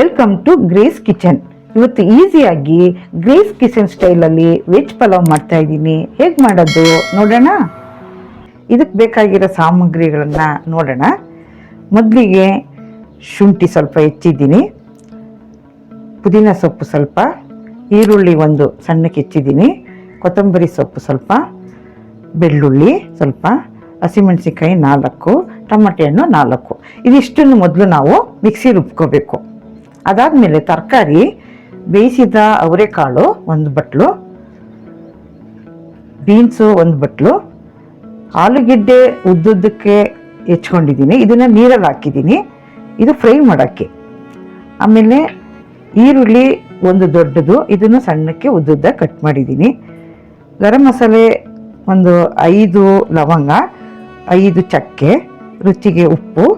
Welcome to grace kitchen ಇವತ್ತು ಈಸಿಯಾಗಿ Grace kitchen ಸ್ಟೈಲಲ್ಲಿ ವೆಜ್ ಪಲಾವ್ ಮಾಡ್ತಾ ಇದ್ದೀನಿ. ಹೇಗೆ ಮಾಡೋದು ನೋಡೋಣ? ಇದಕ್ಕೆ ಬೇಕಾಗಿರೋ ಸಾಮಗ್ರಿಗಳನ್ನು ನೋಡೋಣ. ಮೊದಲಿಗೆ ಶುಂಠಿ ಸ್ವಲ್ಪ ಹೆಚ್ಚಿದ್ದೀನಿ. ಪುದೀನ ಸೊಪ್ಪು ಸ್ವಲ್ಪ. ಈರುಳ್ಳಿ ಒಂದು ಸಣ್ಣಕ್ಕೆ ಹೆಚ್ಚಿದ್ದೀನಿ. ಕೊತ್ತಂಬರಿ ಸೊಪ್ಪು ಸ್ವಲ್ಪ. ಬೆಳ್ಳುಳ್ಳಿ ಸ್ವಲ್ಪ. ಹಸಿಮೆಣಸಿನ್ಕಾಯಿ ನಾಲ್ಕು. ಟಮಾಟೆ ಹಣ್ಣು ನಾಲ್ಕು. ಇದಿಷ್ಟನ್ನು ಮೊದಲು ನಾವು ಮಿಕ್ಸಿ ರುಬ್ಕೋಬೇಕು. ಅದಾದಮೇಲೆ ತರಕಾರಿ ಬೇಯಿಸಿದ ಅವರೆಕಾಳು ಒಂದು ಬಟ್ಲು, ಬೀನ್ಸು ಒಂದು ಬಟ್ಲು, ಆಲೂಗೆಡ್ಡೆ ಉದ್ದುದ್ದಕ್ಕೆ ಹೆಚ್ಕೊಂಡಿದ್ದೀನಿ. ಇದನ್ನು ನೀರಲ್ಲಿ ಹಾಕಿದ್ದೀನಿ. ಇದು ಫ್ರೈ ಮಾಡೋಕ್ಕೆ. ಆಮೇಲೆ ಈರುಳ್ಳಿ ಒಂದು ದೊಡ್ಡದು, ಇದನ್ನು ಸಣ್ಣಕ್ಕೆ ಉದ್ದುದ್ದ ಕಟ್ ಮಾಡಿದ್ದೀನಿ. ಗರಂ ಮಸಾಲೆ ಒಂದು ಐದು ಲವಂಗ, ಐದು ಚಕ್ಕೆ, ರುಚಿಗೆ ಉಪ್ಪು,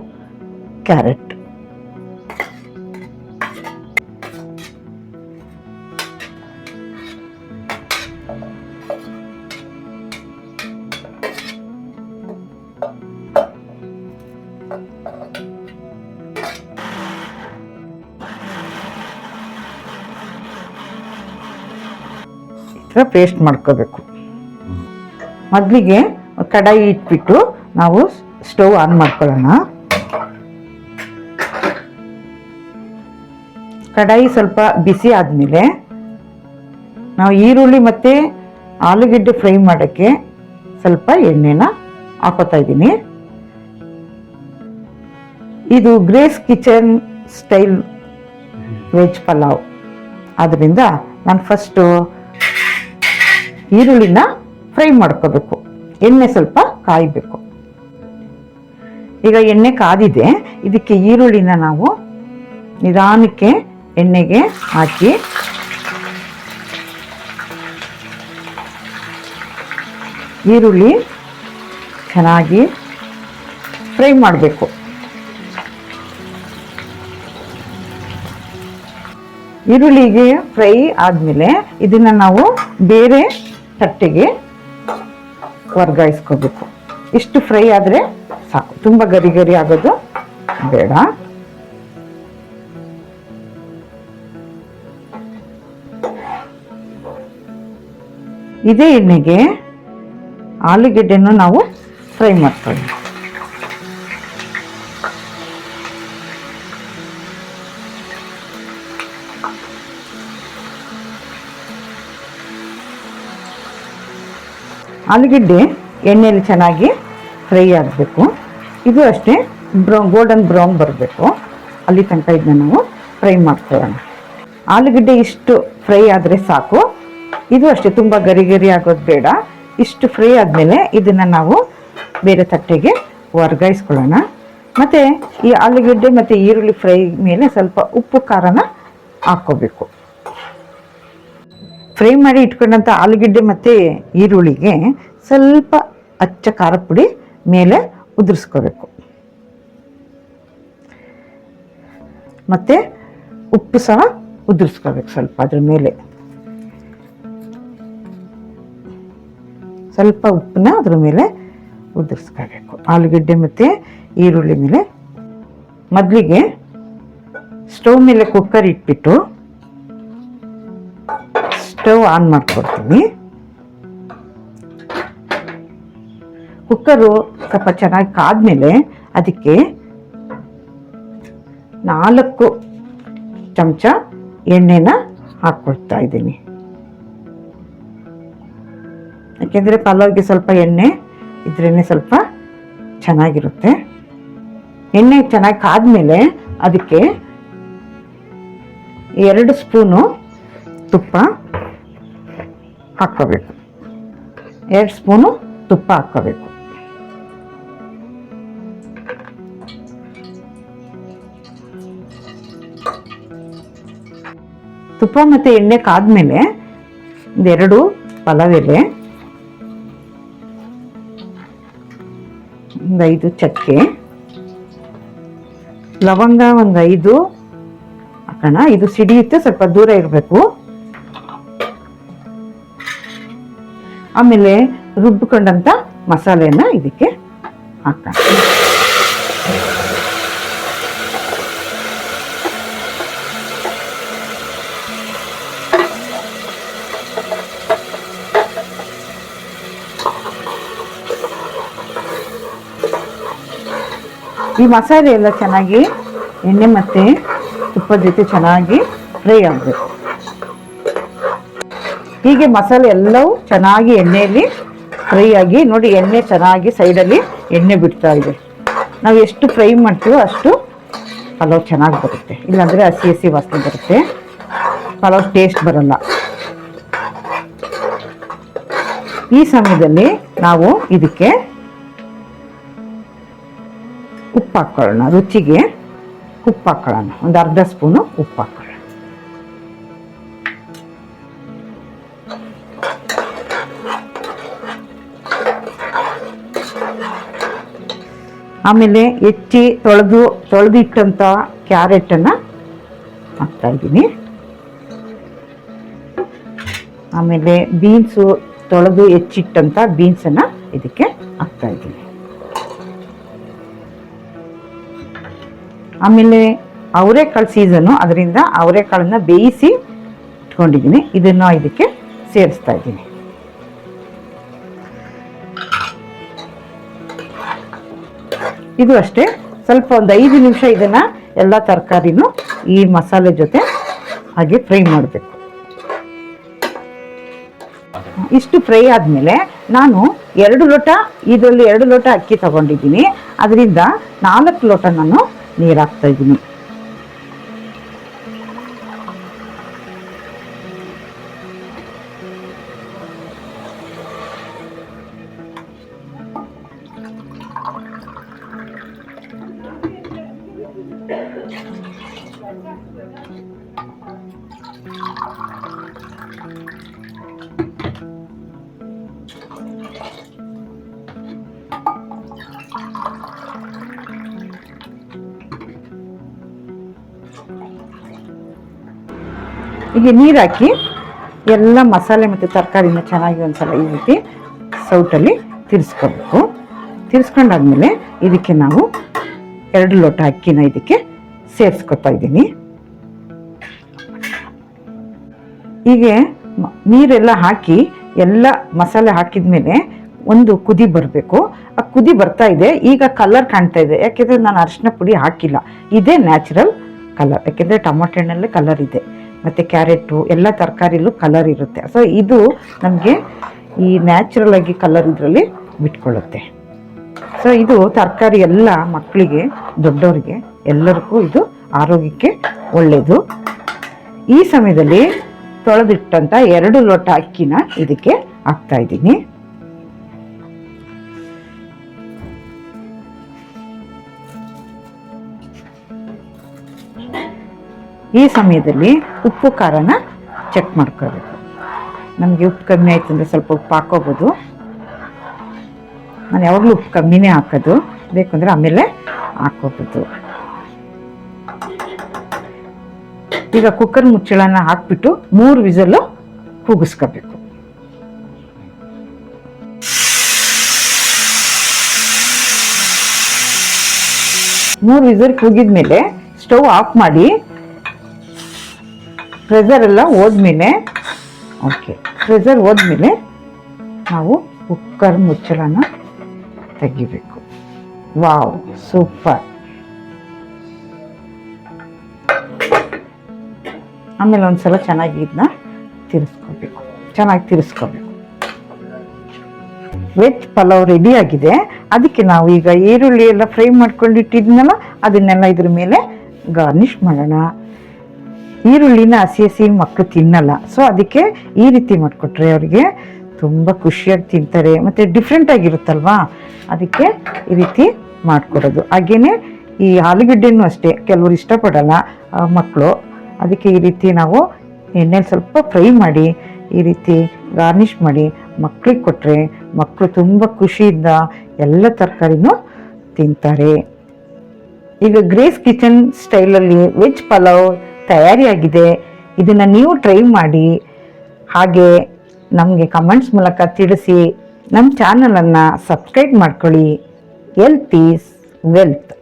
ಕ್ಯಾರೆಟ್. ಪೇಸ್ಟ್ ಮಾಡ್ಕೋಬೇಕು. ಮೊದಲಿಗೆ ಕಡಾಯಿ ಇಟ್ಬಿಟ್ಟು ನಾವು ಸ್ಟವ್ ಆನ್ ಮಾಡ್ಕೊಳ್ಳೋಣ. ಕಡಾಯಿ ಸ್ವಲ್ಪ ಬಿಸಿ ಆದಮೇಲೆ ನಾವು ಈರುಳ್ಳಿ ಮತ್ತು ಆಲೂಗೆಡ್ಡೆ ಫ್ರೈ ಮಾಡೋಕ್ಕೆ ಸ್ವಲ್ಪ ಎಣ್ಣೆನ ಹಾಕೋತಾ ಇದ್ದೀನಿ. ಇದು Grace kitchen style veg pulao ಆದ್ದರಿಂದ ನಾನು ಫಸ್ಟು ಈರುಳ್ಳಿನ ಫ್ರೈ ಮಾಡ್ಕೋಬೇಕು. ಎಣ್ಣೆ ಸ್ವಲ್ಪ ಕಾಯಬೇಕು. ಈಗ ಎಣ್ಣೆ ಕಾದಿದೆ, ಇದಕ್ಕೆ ಈರುಳ್ಳಿನ ನಾವು ನಿಧಾನಕ್ಕೆ ಎಣ್ಣೆಗೆ ಹಾಕಿ ಈರುಳ್ಳಿ ಚೆನ್ನಾಗಿ ಫ್ರೈ ಮಾಡಬೇಕು. ಈರುಳ್ಳಿಗೆ ಫ್ರೈ ಆದಮೇಲೆ ಇದನ್ನ ನಾವು ಬೇರೆ ತಟ್ಟೆಗೆ ವರ್ಗಾಯಿಸ್ಕೋಬೇಕು. ಇಷ್ಟು ಫ್ರೈ ಆದರೆ ಸಾಕು. ತುಂಬ ಗರಿ ಗರಿ ಆಗೋದು ಬೇಡ. ಇದೇ ಎಣ್ಣೆಗೆ ಆಲೂಗೆಡ್ಡೆಯನ್ನು ನಾವು ಫ್ರೈ ಮಾಡ್ಕೊಳ್ಳಿ ಆಲೂಗೆಡ್ಡೆ ಎಣ್ಣೆಯಲ್ಲಿ ಚೆನ್ನಾಗಿ ಫ್ರೈ ಆಗಬೇಕು. ಇದು ಅಷ್ಟೇ ಬ್ರೌನ್ ಗೋಲ್ಡನ್ ಬ್ರೌನ್ ಬರಬೇಕು. ಅಲ್ಲಿ ತನಕ ಇದನ್ನ ನಾವು ಫ್ರೈ ಮಾಡ್ಕೊಳ್ಳೋಣ. ಆಲೂಗಡ್ಡೆ ಇಷ್ಟು ಫ್ರೈ ಆದರೆ ಸಾಕು. ಇದು ಅಷ್ಟೇ, ತುಂಬ ಗರಿ ಗರಿ ಆಗೋದು ಬೇಡ. ಇಷ್ಟು ಫ್ರೈ ಆದಮೇಲೆ ಇದನ್ನು ನಾವು ಬೇರೆ ತಟ್ಟೆಗೆ ವರ್ಗಾಯಿಸ್ಕೊಳ್ಳೋಣ. ಮತ್ತು ಈ ಆಲೂಗಡ್ಡೆ ಮತ್ತು ಈರುಳ್ಳಿ ಫ್ರೈ ಮೇಲೆ ಸ್ವಲ್ಪ ಉಪ್ಪು, ಖಾರನ ಹಾಕ್ಕೋಬೇಕು. ಫ್ರೈ ಮಾಡಿ ಇಟ್ಕೊಂಡಂಥ ಆಲೂಗಡ್ಡೆ ಮತ್ತು ಈರುಳ್ಳಿಗೆ ಸ್ವಲ್ಪ ಅಚ್ಚ ಖಾರ ಪುಡಿ ಮೇಲೆ ಉದುರಿಸ್ಕೋಬೇಕು. ಮತ್ತು ಉಪ್ಪು ಸಹ ಉದುರಿಸ್ಕೋಬೇಕು ಸ್ವಲ್ಪ ಅದ್ರ ಮೇಲೆ. ಸ್ವಲ್ಪ ಉಪ್ಪನ್ನ ಅದ್ರ ಮೇಲೆ ಉದುರಿಸ್ಕೋಬೇಕು. ಆಲೂಗಡ್ಡೆ ಮತ್ತು ಈರುಳ್ಳಿ ಮೇಲೆ. ಮೊದಲಿಗೆ ಸ್ಟವ್ ಮೇಲೆ ಕುಕ್ಕರ್ ಇಟ್ಬಿಟ್ಟು ಸ್ಟವ್ ಆನ್ ಮಾಡ್ಕೊಡ್ತೀನಿ. ಕುಕ್ಕರು ಸ್ವಲ್ಪ ಚೆನ್ನಾಗಿ ಕಾದ್ಮೇಲೆ ಅದಕ್ಕೆ ನಾಲ್ಕು ಚಮಚ ಎಣ್ಣೆನ ಹಾಕ್ಕೊಳ್ತಾ ಇದ್ದೀನಿ. ಯಾಕೆಂದರೆ ಪಲಾವ್ಗೆ ಸ್ವಲ್ಪ ಎಣ್ಣೆ ಇದ್ರೇ ಸ್ವಲ್ಪ ಚೆನ್ನಾಗಿರುತ್ತೆ. ಎಣ್ಣೆ ಚೆನ್ನಾಗಿ ಕಾದ್ಮೇಲೆ ಅದಕ್ಕೆ ಎರಡು ಸ್ಪೂನು ತುಪ್ಪ ಹಾಕ್ಕೋಬೇಕು. ಎರಡು ಸ್ಪೂನು ತುಪ್ಪ ಹಾಕ್ಕೋಬೇಕು. ತುಪ್ಪ ಮತ್ತು ಎಣ್ಣೆ ಕಾದ್ಮೇಲೆ ಒಂದೆರಡು ಪಲಾವ್ ಎಲೆ ಒಂದು ಐದು ಚಕ್ಕೆ, ಲವಂಗ ಒಂದು ಐದು ಹಾಕೋಣ. ಇದು ಸಿಡಿಯುತ್ತೆ, ಸ್ವಲ್ಪ ದೂರ ಇರಬೇಕು. ಆಮೇಲೆ ರುಬ್ಬಿಕೊಂಡಂಥ ಮಸಾಲೆಯನ್ನು ಇದಕ್ಕೆ ಹಾಕ್ತಾರೆ. ಈ ಮಸಾಲೆ ಎಲ್ಲ ಚೆನ್ನಾಗಿ ಎಣ್ಣೆ ಮತ್ತು ತುಪ್ಪದ ಜೊತೆ ಚೆನ್ನಾಗಿ ಫ್ರೈ ಆಗಬೇಕು. ಹೀಗೆ ಮಸಾಲೆ ಎಲ್ಲವೂ ಚೆನ್ನಾಗಿ ಎಣ್ಣೆಯಲ್ಲಿ ಫ್ರೈ ಆಗಿ, ನೋಡಿ ಎಣ್ಣೆ ಚೆನ್ನಾಗಿ ಸೈಡಲ್ಲಿ ಎಣ್ಣೆ ಬಿಡ್ತಾ ಇದೆ. ನಾವು ಎಷ್ಟು ಫ್ರೈ ಮಾಡ್ತೀವೋ ಅಷ್ಟು ಪಲಾವ್ ಚೆನ್ನಾಗಿ ಬರುತ್ತೆ. ಇಲ್ಲಾಂದರೆ ಹಸಿ ಹಸಿ ವಾಸನೆ ಬರುತ್ತೆ. ಪಲಾವ್ ಟೇಸ್ಟ್ ಬರಲ್ಲ. ಈ ಸಮಯದಲ್ಲಿ ನಾವು ಇದಕ್ಕೆ ಉಪ್ಪು ಹಾಕ್ಕೊಳ್ಳೋಣ ರುಚಿಗೆ ಉಪ್ಪು ಹಾಕ್ಕೊಳ್ಳೋಣ ಒಂದು ಅರ್ಧ ಸ್ಪೂನು ಉಪ್ಪು ಆಮೇಲೆ ಹೆಚ್ಚಿ ತೊಳೆದು ತೊಳೆದಿಟ್ಟಂಥ ಕ್ಯಾರೆಟನ್ನು ಹಾಕ್ತಾ ಇದ್ದೀನಿ. ಆಮೇಲೆ ಬೀನ್ಸು ತೊಳೆದು ಹೆಚ್ಚಿಟ್ಟಂಥ ಬೀನ್ಸನ್ನು ಇದಕ್ಕೆ ಹಾಕ್ತಾ ಇದ್ದೀನಿ. ಆಮೇಲೆ ಅವರೆಕಾಳು ಸೀಸನು, ಅದರಿಂದ ಅವರೆಕಾಳನ್ನು ಬೇಯಿಸಿ ಇಟ್ಕೊಂಡಿದ್ದೀನಿ. ಇದನ್ನು ಇದಕ್ಕೆ ಸೇರಿಸ್ತಾ ಇದ್ದೀನಿ. ಇದು ಅಷ್ಟೇ. ಸ್ವಲ್ಪ ಒಂದು ಐದು ನಿಮಿಷ ಇದನ್ನು ಎಲ್ಲ ತರಕಾರಿನೂ ಈ ಮಸಾಲೆ ಜೊತೆ ಹಾಗೆ ಫ್ರೈ ಮಾಡಬೇಕು. ಇಷ್ಟು ಫ್ರೈ ಆದಮೇಲೆ ನಾನು ಎರಡು ಲೋಟ, ಇದರಲ್ಲಿ ಎರಡು ಲೋಟ ಅಕ್ಕಿ ತಗೊಂಡಿದ್ದೀನಿ. ಅದರಿಂದ ನಾಲ್ಕು ಲೋಟ ನಾನು ನೀರು ಹಾಕ್ತಾ ಇದ್ದೀನಿ. ಈಗ ನೀರು ಹಾಕಿ ಎಲ್ಲ ಮಸಾಲೆ ಮತ್ತು ತರಕಾರಿನ ಚೆನ್ನಾಗಿ ಒಂದ್ಸಲ ಈ ರೀತಿ ಸೌಟಲ್ಲಿ ತಿರ್ಸ್ಕೊಬೇಕು. ತಿರ್ಸ್ಕೊಂಡಾದ್ಮೇಲೆ ಇದಕ್ಕೆ ನಾವು ಎರಡು ಲೋಟ ಅಕ್ಕಿನ ಇದಕ್ಕೆ ಸೇರಿಸ್ಕೊತಾ ಇದ್ದೀನಿ. ಹೀಗೆ ನೀರೆಲ್ಲ ಹಾಕಿ ಎಲ್ಲ ಮಸಾಲೆ ಹಾಕಿದ್ಮೇಲೆ ಒಂದು ಕುದಿ ಬರಬೇಕು. ಆ ಕುದಿ ಬರ್ತಾ ಇದೆ. ಈಗ ಕಲರ್ ಕಾಣ್ತಾ ಇದೆ. ಯಾಕೆಂದರೆ ನಾನು ಅರಿಶಿನ ಪುಡಿ ಹಾಕಿಲ್ಲ. ಇದೇ ನ್ಯಾಚುರಲ್ ಕಲರ್ ಯಾಕೆಂದರೆ ಟೊಮೊಟೊ ಹಣ್ಣಲ್ಲೇ ಕಲರ್ ಇದೆ. ಮತ್ತು ಕ್ಯಾರೆಟು, ಎಲ್ಲ ತರಕಾರಿಲೂ ಕಲರ್ ಇರುತ್ತೆ. ಸೊ ಇದು ನಮಗೆ ಈ ನ್ಯಾಚುರಲ್ ಆಗಿ ಕಲರ್ ಇದರಲ್ಲಿ ಬಿಟ್ಕೊಳ್ಳುತ್ತೆ. ಸೊ ಇದು ತರಕಾರಿ ಎಲ್ಲ ಮಕ್ಕಳಿಗೆ, ದೊಡ್ಡವರಿಗೆ ಎಲ್ಲರಿಗೂ ಇದು ಆರೋಗ್ಯಕ್ಕೆ ಒಳ್ಳೆಯದು ಈ ಸಮಯದಲ್ಲಿ ತೊಳೆದಿಟ್ಟಂಥ ಎರಡು ಲೋಟ ಅಕ್ಕಿನ ಇದಕ್ಕೆ ಹಾಕ್ತಾ ಇದ್ದೀನಿ. ಈ ಸಮಯದಲ್ಲಿ ಉಪ್ಪು ಖಾರನ ಚೆಕ್ ಮಾಡ್ಕೋಬೇಕು ನಮಗೆ ಉಪ್ಪು ಕಮ್ಮಿ ಆಯಿತು ಅಂದರೆ ಸ್ವಲ್ಪ ಉಪ್ಪು ಹಾಕೋಬೋದು. ನಾನು ಯಾವಾಗಲೂ ಉಪ್ಪು ಕಮ್ಮಿನೇ ಹಾಕೋದು. ಬೇಕಂದ್ರೆ ಆಮೇಲೆ ಹಾಕೋಬೋದು. ಈಗ ಕುಕ್ಕರ್ ಮುಚ್ಚಳನ ಹಾಕ್ಬಿಟ್ಟು ಮೂರು ವಿಸಲು ಕೂಗಿಸ್ಕೋಬೇಕು ಮೂರು ವಿಸಲ್ ಕೂಗಿದ್ಮೇಲೆ ಸ್ಟವ್ ಆಫ್ ಮಾಡಿ ಪ್ರೆಷರ್ ಎಲ್ಲ ಹೋದ್ಮೇಲೆ ಓಕೆ ಫ್ರೆಸರ್ ಹೋದ್ಮೇಲೆ ನಾವು ಕುಕ್ಕರ್ ಮುಚ್ಚಳನ ತೆಗಿಬೇಕು. ವಾವ್ ಸೂಪರ್ ಆಮೇಲೆ ಒಂದ್ಸಲ ಚೆನ್ನಾಗಿ ಇದನ್ನ ತಿರ್ಸ್ಕೋಬೇಕು. ಚೆನ್ನಾಗಿ ತಿರ್ಸ್ಕೋಬೇಕು. ವೆಜ್ ಪಲಾವ್ ರೆಡಿ ಆಗಿದೆ. ಅದಕ್ಕೆ ನಾವು ಈಗ ಈರುಳ್ಳಿ ಎಲ್ಲ ಫ್ರೈ ಮಾಡ್ಕೊಂಡಿಟ್ಟಿದ್ನಲ್ಲ ಅದನ್ನೆಲ್ಲ ಇದ್ರ ಮೇಲೆ ಗಾರ್ನಿಷ್ ಮಾಡೋಣ. ಈರುಳ್ಳಿನ ಹಸಿ ಹಸಿ ಮಕ್ಕಳು ತಿನ್ನಲ್ಲ. ಸೊ ಅದಕ್ಕೆ ಈ ರೀತಿ ಮಾಡಿಕೊಟ್ರೆ ಅವರಿಗೆ ತುಂಬ ಖುಷಿಯಾಗಿ ತಿಂತಾರೆ. ಮತ್ತು ಡಿಫ್ರೆಂಟಾಗಿರುತ್ತಲ್ವಾ ಅದಕ್ಕೆ ಈ ರೀತಿ ಮಾಡಿಕೊಡೋದು. ಹಾಗೇನೆ ಈ ಆಲೂಗಡ್ಡೆನೂ ಅಷ್ಟೇ, ಕೆಲವರು ಇಷ್ಟಪಡಲ್ಲ ಮಕ್ಕಳು ಅದಕ್ಕೆ ಈ ರೀತಿ ನಾವು ಎಣ್ಣೆಲಿ ಸ್ವಲ್ಪ ಫ್ರೈ ಮಾಡಿ, ಈ ರೀತಿ ಗಾರ್ನಿಷ್ ಮಾಡಿ ಮಕ್ಕಳಿಗೆ ಕೊಟ್ಟರೆ ಮಕ್ಕಳು ತುಂಬ ಖುಷಿಯಿಂದ ಎಲ್ಲ ತರಕಾರಿನೂ ತಿಂತಾರೆ. ಈಗ ಗ್ರೇಸ್ ಕಿಚನ್ ಸ್ಟೈಲಲ್ಲಿ ವೆಜ್ ಪಲಾವ್ ತಯಾರಿಯಾಗಿದೆ. ಇದನ್ನು ನೀವು ಟ್ರೈ ಮಾಡಿ, ಹಾಗೆ ನಮಗೆ ಕಮೆಂಟ್ಸ್ ಮೂಲಕ ತಿಳಿಸಿ ನಮ್ಮ ಚಾನಲನ್ನು ಸಬ್ಸ್ಕ್ರೈಬ್ ಮಾಡ್ಕೊಳ್ಳಿ. Health is wealth